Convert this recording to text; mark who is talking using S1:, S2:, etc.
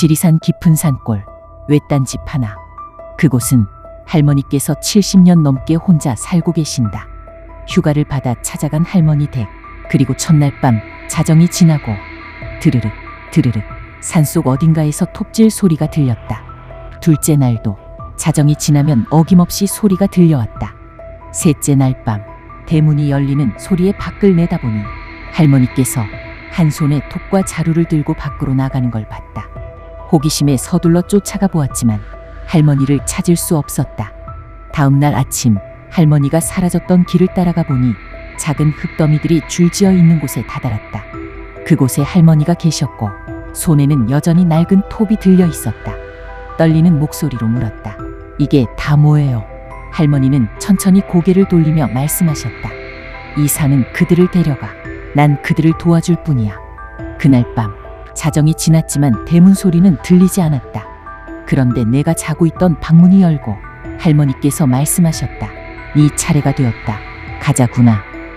S1: 지리산 깊은 산골 외딴 집 하나. 그곳은 할머니께서 70년 넘게 혼자 살고 계신다. 휴가를 받아 찾아간 할머니 댁. 그리고 첫날 밤 자정이 지나고 드르륵 드르륵 산속 어딘가에서 톱질 소리가 들렸다. 둘째 날도 자정이 지나면 어김없이 소리가 들려왔다. 셋째 날 밤 대문이 열리는 소리에 밖을 내다보니 할머니께서 한 손에 톱과 자루를 들고 밖으로 나가는 걸 봤다. 호기심에 서둘러 쫓아가 보았지만 할머니를 찾을 수 없었다. 다음 날 아침 할머니가 사라졌던 길을 따라가 보니 작은 흙더미들이 줄지어 있는 곳에 다다랐다. 그곳에 할머니가 계셨고 손에는 여전히 낡은 톱이 들려 있었다. 떨리는 목소리로 물었다. 이게 다 뭐예요? 할머니는 천천히 고개를 돌리며 말씀하셨다. 이 산은 그들을 데려가. 난 그들을 도와줄 뿐이야. 그날 밤 자정이 지났지만 대문 소리는 들리지 않았다. 그런데 내가 자고 있던 방문이 열고 할머니께서 말씀하셨다. 네 차례가 되었다. 가자구나.